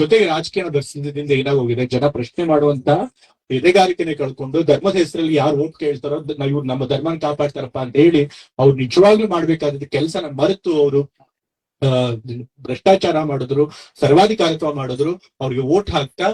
ಜೊತೆಗೆ ರಾಜಕೀಯ ದರ್ಶನದಿಂದ ಏನಾಗೋಗಿದೆ? ಜನ ಪ್ರಶ್ನೆ ಮಾಡುವಂತ ಎದೆಗಾರಿಕೆನೆ ಕಳ್ಕೊಂಡು ಧರ್ಮದ ಹೆಸರಲ್ಲಿ ಯಾರು ಓಟ್ ಕೇಳ್ತಾರೋ ಇವ್ರು ನಮ್ಮ ಧರ್ಮನ ಕಾಪಾಡ್ತಾರಪ್ಪ ಅಂತ ಹೇಳಿ ಅವ್ರು ನಿಜವಾಗ್ಲೂ ಮಾಡ್ಬೇಕಾದ ಕೆಲಸನ ಮರೆತು ಅವರು ಭ್ರಷ್ಟಾಚಾರ ಮಾಡಿದ್ರು, ಸರ್ವಾಧಿಕಾರತ್ವ ಮಾಡಿದ್ರು, ಅವ್ರಿಗೆ ಓಟ್ ಹಾಕ್ತಾ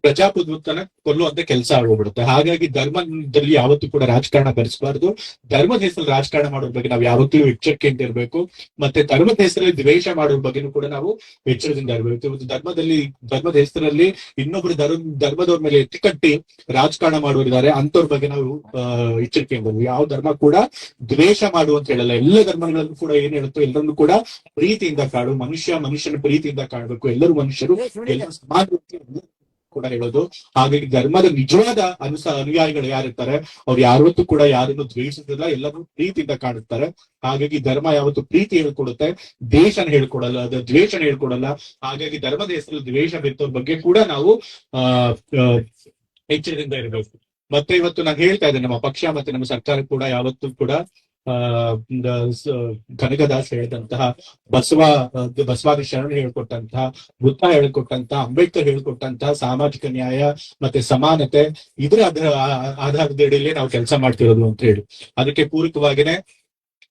ಪ್ರಜಾಪ್ರಭುತ್ವನ ಕೊಲ್ಲುವಂತ ಕೆಲಸ ಆಗೋಗ್ಬಿಡುತ್ತೆ. ಹಾಗಾಗಿ ಧರ್ಮದಲ್ಲಿ ಯಾವತ್ತೂ ಕೂಡ ರಾಜಕಾರಣ ಬೆರೆಸಬಾರ್ದು. ಧರ್ಮದ ಹೆಸರಲ್ಲಿ ರಾಜಕಾರಣ ಮಾಡೋದ್ರ ಬಗ್ಗೆ ನಾವು ಯಾವತ್ತೂ ಎಚ್ಚರಿಕೆಯಿಂದ ಇರಬೇಕು. ಮತ್ತೆ ಧರ್ಮದ ಹೆಸರಲ್ಲಿ ದ್ವೇಷ ಮಾಡೋದ್ರ ಬಗ್ಗೆನೂ ಕೂಡ ನಾವು ಎಚ್ಚರದಿಂದ ಇರಬೇಕು. ಇವತ್ತು ಧರ್ಮದಲ್ಲಿ ಧರ್ಮದ ಹೆಸರಲ್ಲಿ ಇನ್ನೊಬ್ರು ಧರ್ಮ ಧರ್ಮದವ್ರ ಮೇಲೆ ಎತ್ತಿ ಕಟ್ಟಿ ರಾಜಕಾರಣ ಮಾಡೋರಿದ್ದಾರೆ ಅಂತವ್ರ ಬಗ್ಗೆ ನಾವು ಅಹ್ ಎಚ್ಚರಿಕೆಯಿಂದ. ಯಾವ ಧರ್ಮ ಕೂಡ ದ್ವೇಷ ಮಾಡು ಅಂತ ಹೇಳಲ್ಲ. ಎಲ್ಲ ಧರ್ಮಗಳನ್ನು ಕೂಡ ಏನ್ ಹೇಳುತ್ತೋ ಎಲ್ಲರನ್ನು ಕೂಡ ಪ್ರೀತಿಯಿಂದ ಕಾಡು. ಮನುಷ್ಯ ಮನುಷ್ಯನ ಪ್ರೀತಿಯಿಂದ ಕಾಣಬೇಕು ಎಲ್ಲರೂ ಮನುಷ್ಯರು ಎಲ್ಲ ಸಮಾನ ಕೂಡ ಹೇಳೋದು. ಹಾಗಾಗಿ ಧರ್ಮದ ನಿಜವಾದ ಅನುಸ, ಅನುಯಾಯಿಗಳು ಯಾರಿರ್ತಾರೆ? ಅವ್ರು ಯಾವತ್ತೂ ಕೂಡ ಯಾರನ್ನು ದ್ವೇಷಿಸಲ್ಲ ಎಲ್ಲರೂ ಪ್ರೀತಿಯಿಂದ ಕಾಣುತ್ತಾರೆ ಹಾಗಾಗಿ ಧರ್ಮ ಯಾವತ್ತು ಪ್ರೀತಿ ಹೇಳ್ಕೊಡುತ್ತೆ, ದೇಶನ ಹೇಳ್ಕೊಡಲ್ಲ, ಅದು ದ್ವೇಷನ ಹೇಳ್ಕೊಡಲ್ಲ. ಹಾಗಾಗಿ ಧರ್ಮದ ಹೆಸರು ದ್ವೇಷ ಬಿತ್ತೋರ್ ಬಗ್ಗೆ ಕೂಡ ನಾವು, ಆ ಇರಬೇಕು. ಮತ್ತೆ ಇವತ್ತು ನಾನು ಹೇಳ್ತಾ ಇದ್ದೇನೆ, ನಮ್ಮ ಪಕ್ಷ ಮತ್ತೆ ನಮ್ಮ ಸರ್ಕಾರ ಕೂಡ ಯಾವತ್ತೂ ಕೂಡ ಕನಕದಾಸ್ ಹೇಳಿದಂತಹ ಬಸವ ಬಸವಾದಿ ಶರಣ ಹೇಳ್ಕೊಟ್ಟಂತಹ, ಬುದ್ಧ ಹೇಳ್ಕೊಟ್ಟಂತಹ, ಅಂಬೇಡ್ಕರ್ ಹೇಳ್ಕೊಟ್ಟಂತಹ ಸಾಮಾಜಿಕ ನ್ಯಾಯ ಮತ್ತೆ ಸಮಾನತೆ, ಇದರ ಆಧಾರ ಆಧಾರದ ಅಡಿಯಲ್ಲಿ ನಾವು ಕೆಲಸ ಮಾಡ್ತಿರೋದು ಅಂತ ಹೇಳಿ. ಅದಕ್ಕೆ ಪೂರಕವಾಗಿನೇ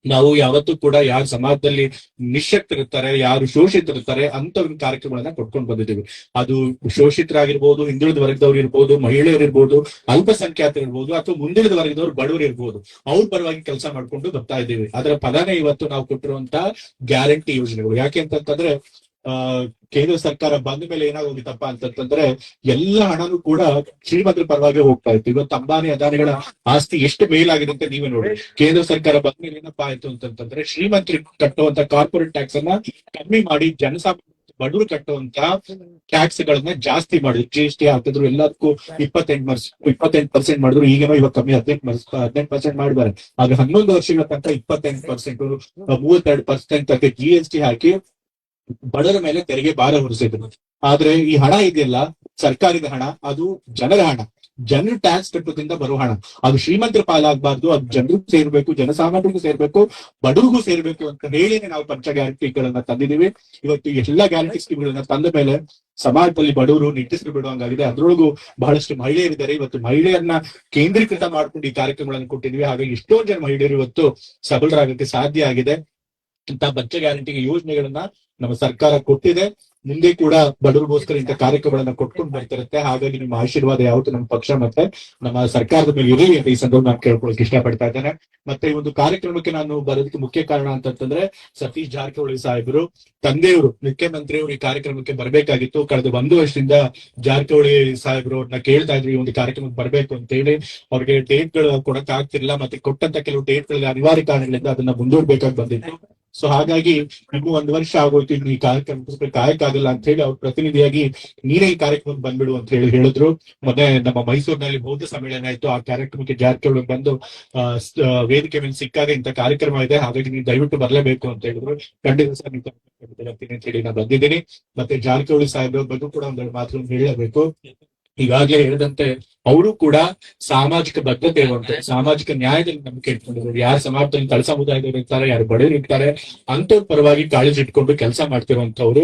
ನಾವು ಯಾವತ್ತೂ ಕೂಡ ಯಾರು ಸಮಾಜದಲ್ಲಿ ನಿಶಕ್ತರಿರ್ತಾರೆ ಯಾರು ಶೋಷಿತರಿರ್ತಾರೆ ಅಂತವ್ರ ಕಾರ್ಯಕ್ರಮಗಳನ್ನ ಕೊಟ್ಕೊಂಡು ಬಂದಿದ್ದೀವಿ. ಅದು ಶೋಷಿತರಾಗಿರ್ಬೋದು, ಹಿಂದುಳಿದ ವರ್ಗದವ್ರು ಇರ್ಬೋದು, ಮಹಿಳೆಯರು ಇರ್ಬೋದು, ಅಲ್ಪಸಂಖ್ಯಾತರು ಇರ್ಬೋದು, ಅಥವಾ ಮುಂದಿನ ವರ್ಗದವ್ರು ಬಡವರು ಇರ್ಬೋದು, ಅವ್ರ ಪರವಾಗಿ ಕೆಲಸ ಮಾಡ್ಕೊಂಡು ಬರ್ತಾ ಇದ್ದೀವಿ. ಅದರ ಪದನೇ ಇವತ್ತು ನಾವು ಕೊಟ್ಟಿರುವಂತಹ ಗ್ಯಾರಂಟಿ ಯೋಜನೆಗಳು. ಯಾಕೆ ಅಂತಂತಂದ್ರೆ, ಆ ಕೇಂದ್ರ ಸರ್ಕಾರ ಬಂದ ಮೇಲೆ ಏನಾಗೋಗಿತ್ತಪ್ಪ ಅಂತಂತಂದ್ರೆ ಎಲ್ಲ ಹಣನೂ ಕೂಡ ಶ್ರೀಮಂತರ ಪರವಾಗಿ ಹೋಗ್ತಾ ಇತ್ತು. ಇವತ್ತು ಅಂಬಾನಿ ಅದಾನಿಗಳ ಆಸ್ತಿ ಎಷ್ಟು ಮೇಲಾಗಿದೆ ಅಂತ ನೀವೇ ನೋಡಿ. ಕೇಂದ್ರ ಸರ್ಕಾರ ಬಂದ ಮೇಲೆ ಏನಪ್ಪಾ ಆಯ್ತು ಅಂತಂತಂದ್ರೆ ಶ್ರೀಮಂತರಿಗೆ ಕಟ್ಟುವಂತ ಕಾರ್ಪೊರೇಟ್ ಟ್ಯಾಕ್ಸ್ ಅನ್ನ ಕಮ್ಮಿ ಮಾಡಿ ಜನಸಾಮಾನ್ಯ ಬಡವರು ಕಟ್ಟುವಂತ ಟ್ಯಾಕ್ಸ್ ಗಳನ್ನ ಜಾಸ್ತಿ ಮಾಡಿದ್ರು. ಜಿ ಎಸ್ ಟಿ ಹಾಕಿದ್ರು, ಎಲ್ಲದಕ್ಕೂ ಇಪ್ಪತ್ತೆಂಟು ಮರ್ಸ್, ಇಪ್ಪತ್ತೆಂಟು ಪರ್ಸೆಂಟ್ ಮಾಡಿದ್ರು. ಈಗೇನೋ ಇವಾಗ ಕಮ್ಮಿ ಹದಿನೆಂಟು ಮರ್ಸ್, ಹದಿನೆಂಟು ಪರ್ಸೆಂಟ್ ಮಾಡಿದ್ದಾರೆ. ಆಗ ಹನ್ನೊಂದು ವರ್ಷಗಳ ತನಕ ಇಪ್ಪತ್ತೆಂಟು ಪರ್ಸೆಂಟ್ ಮೂವತ್ತೆರಡು ಪರ್ಸೆಂಟ್ ತನಕ ಜಿ ಎಸ್ ಟಿ ಹಾಕಿ ಬಡವರ ಮೇಲೆ ತೆರಿಗೆ ಭಾರ ಹೊರಿಸಿದ್ರು. ಆದ್ರೆ ಈ ಹಣ ಇದೆಯಲ್ಲ, ಸರ್ಕಾರದ ಹಣ, ಅದು ಜನರ ಹಣ. ಜನರು ಟ್ಯಾಕ್ಸ್ ಕಟ್ಟೋದ್ರಿಂದ ಬರೋ ಹಣ. ಅದು ಶ್ರೀಮಂತರ ಪಾಲಾಗಬಾರ್ದು, ಅದು ಜನರಿಗೂ ಸೇರ್ಬೇಕು, ಜನಸಾಮಾನ್ಯರಿಗೂ ಸೇರ್ಬೇಕು, ಬಡವರಿಗೂ ಸೇರ್ಬೇಕು ಅಂತ ಹೇಳಿನೇ ನಾವು ಪಂಚ ಗ್ಯಾರಂಟಿಗಳನ್ನ ತಂದಿದೀವಿ ಇವತ್ತು ಎಲ್ಲಾ ಗ್ಯಾರಂಟಿ ಸ್ಕೀಮ್ಗಳನ್ನ ತಂದ ಮೇಲೆ ಸಮಾಜದಲ್ಲಿ ಬಡವರು ನಿಟ್ಟಸಿರು ಬಿಡುವಂಗಾಗಿದೆ. ಅದ್ರೊಳಗೂ ಬಹಳಷ್ಟು ಮಹಿಳೆಯರಿದ್ದಾರೆ. ಇವತ್ತು ಮಹಿಳೆಯರನ್ನ ಕೇಂದ್ರೀಕೃತ ಮಾಡ್ಕೊಂಡು ಈ ಕಾರ್ಯಕ್ರಮಗಳನ್ನು ಕೊಟ್ಟಿದ್ವಿ ಹಾಗಾಗಿ ಎಷ್ಟೋ ಜನ ಮಹಿಳೆಯರು ಇವತ್ತು ಸಬಲರಾಗಕ್ಕೆ ಸಾಧ್ಯ ಆಗಿದೆ. ಇಂತಹ ಬಚ್ಚ ಗ್ಯಾರಂಟಿಗೆ ಯೋಜನೆಗಳನ್ನ ನಮ್ಮ ಸರ್ಕಾರ ಕೊಟ್ಟಿದೆ. ಮುಂದೆ ಕೂಡ ಬಡವರಿಗೋಸ್ಕರ ಇಂತ ಕಾರ್ಯಕ್ರಮಗಳನ್ನ ಕೊಟ್ಕೊಂಡು ಬರ್ತಿರುತ್ತೆ. ಹಾಗಾಗಿ ನಿಮ್ಮ ಆಶೀರ್ವಾದ ಯಾವತ್ತು ನಮ್ಮ ಪಕ್ಷ ಮತ್ತೆ ನಮ್ಮ ಸರ್ಕಾರದ ಮೇಲೆ ಇರಲಿ ಅಂತ ಈ ಸಂದರ್ಭ ನಾನು ಕೇಳ್ಕೊಳಕ್ ಇಷ್ಟಪಡ್ತಾ ಇದ್ದೇನೆ. ಮತ್ತೆ ಈ ಒಂದು ಕಾರ್ಯಕ್ರಮಕ್ಕೆ ನಾನು ಬರೋದಕ್ಕೆ ಮುಖ್ಯ ಕಾರಣ ಅಂತಂತಂದ್ರೆ ಸತೀಶ್ ಜಾರಕಿಹೊಳಿ ಸಾಹೇಬರು, ತಂದೆಯವರು, ಮುಖ್ಯಮಂತ್ರಿಯವರು ಈ ಕಾರ್ಯಕ್ರಮಕ್ಕೆ ಬರಬೇಕಾಗಿತ್ತು. ಕಳೆದ ಒಂದು ವರ್ಷದಿಂದ ಜಾರಕಿಹೊಳಿ ಸಾಹೇಬರು ಅವ್ರನ್ನ ಕೇಳ್ತಾ ಇದ್ರು, ಈ ಒಂದು ಕಾರ್ಯಕ್ರಮಕ್ಕೆ ಬರಬೇಕು ಅಂತ ಹೇಳಿ. ಅವ್ರಿಗೆ ಡೇಟ್ಗಳು ಕೊಡಕ್ ಆಗ್ತಿರ್ಲಿಲ್ಲ ಮತ್ತೆ ಕೊಟ್ಟಂತ ಕೆಲವು ಡೇಟ್ ಗಳಿಗೆ ಅನಿವಾರ್ಯ ಕಾರಣಗಳಿಂದ ಅದನ್ನ ಮುಂದೂಡ್ಬೇಕಾಗಿ ಬಂದಿತ್ತು. ಸೊ ಹಾಗಾಗಿ ಇನ್ನೂ ಒಂದು ವರ್ಷ ಆಗೋಯ್ತು ಈ ಈ ಕಾರ್ಯಕ್ರಮಕ್ಕೋಸ್ಕರ ಕಾಯಕ್ಕಾಗಲ್ಲ ಅಂತ ಹೇಳಿ ಅವ್ರ ಪ್ರತಿನಿಧಿಯಾಗಿ ನೀರೇ ಈ ಕಾರ್ಯಕ್ರಮಕ್ಕೆ ಬಂದ್ಬಿಡು ಅಂತ ಹೇಳಿ ಹೇಳಿದ್ರು. ಮೊನ್ನೆ ನಮ್ಮ ಮೈಸೂರಿನಲ್ಲಿ ಬೌದ್ಧ ಸಮ್ಮೇಳನ ಆಯ್ತು. ಆ ಕಾರ್ಯಕ್ರಮಕ್ಕೆ ಜಾರಕಿಹೊಳಿ ಬಂದು ವೇದಿಕೆ ಮೇಲೆ ಸಿಕ್ಕಾಗ ಇಂತ ಕಾರ್ಯಕ್ರಮ ಇದೆ. ಹಾಗಾಗಿ ನೀವು ದಯವಿಟ್ಟು ಬರಲೇಬೇಕು ಅಂತ ಹೇಳಿದ್ರು. ಖಂಡಿತ ಸರ್ ಅಂತ ಹೇಳಿ ನಾನು ಬಂದಿದ್ದೀನಿ. ಮತ್ತೆ ಜಾರಕಿಹೊಳಿ ಸಾಹೇಬ್ರ ಬಗ್ಗೆ ಕೂಡ ಒಂದೆರಡು ಮಾತುಗಳನ್ನು ಹೇಳಬೇಕು ಈಗಾಗಲೇ ಹೇಳಿದಂತೆ ಅವರು ಕೂಡ ಸಾಮಾಜಿಕ ಬದ್ಧತೆ ಇರುವಂತೆ, ಸಾಮಾಜಿಕ ನ್ಯಾಯದಲ್ಲಿ ನಂಬಿಕೆ ಇಟ್ಕೊಂಡಿದ್ದಾರೆ. ಯಾರು ಸಮಾಜದಲ್ಲಿ ತಳ ಸಮುದಾಯದವರು ಇರ್ತಾರೆ ಯಾರು ಬಡವರು ಇರ್ತಾರೆ ಅಂತವ್ರ ಪರವಾಗಿ ಕಾಳಜಿ ಇಟ್ಕೊಂಡು ಕೆಲಸ ಮಾಡ್ತಿರುವಂತವ್ರು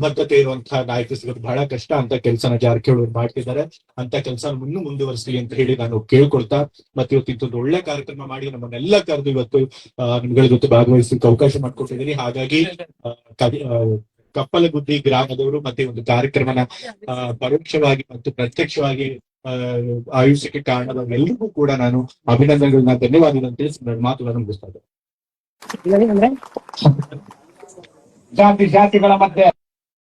ತತ್ವಬದ್ಧತೆ ಇರುವಂತಹ ನಾಯಕ ಸಿಗೋದು ಬಹಳ ಕಷ್ಟ ಅಂತ ಕೆಲಸನ ಜಾರಕಿಹೊಳಿ ಅವ್ರು ಮಾಡ್ತಿದ್ದಾರೆ. ಅಂತ ಕೆಲಸ ಇನ್ನೂ ಮುಂದುವರಿಸಲಿ ಅಂತ ಹೇಳಿ ನಾನು ಕೇಳ್ಕೊಳ್ತಾ ಮತ್ತೆ ಇವತ್ತು ಇಂಥದ್ದು ಒಳ್ಳೆ ಕಾರ್ಯಕ್ರಮ ಮಾಡಿ ನಮ್ಮನ್ನೆಲ್ಲ ಕರೆದು ಇವತ್ತು ನಿಮ್ಗಳ ಜೊತೆ ಭಾಗವಹಿಸಲಿಕ್ಕೆ ಅವಕಾಶ ಮಾಡ್ಕೊಟ್ಟಿದ್ದೀನಿ. ಹಾಗಾಗಿ ಕಪ್ಪಲಗುದ್ದಿ ಗ್ರಾಮದವರು ಮತ್ತೆ ಒಂದು ಕಾರ್ಯಕ್ರಮನ ಪರೋಕ್ಷವಾಗಿ ಮತ್ತು ಪ್ರತ್ಯಕ್ಷವಾಗಿ ಆ, ಆಯೋಜಿಸಕ್ಕೆ ಕಾರಣದವರೆಲ್ಲರಿಗೂ ಕೂಡ ನಾನು ಅಭಿನಂದನೆಗಳನ್ನ ಧನ್ಯವಾದಗಳನ್ನು ತಿಳಿಸಿ ನನ್ನ ಮಾತುಗಳನ್ನು ಮುಗಿಸ್ತಾ ಇದ್ದೇನೆ. ಜಾತಿ ಜಾತಿಗಳ ಮಧ್ಯೆ.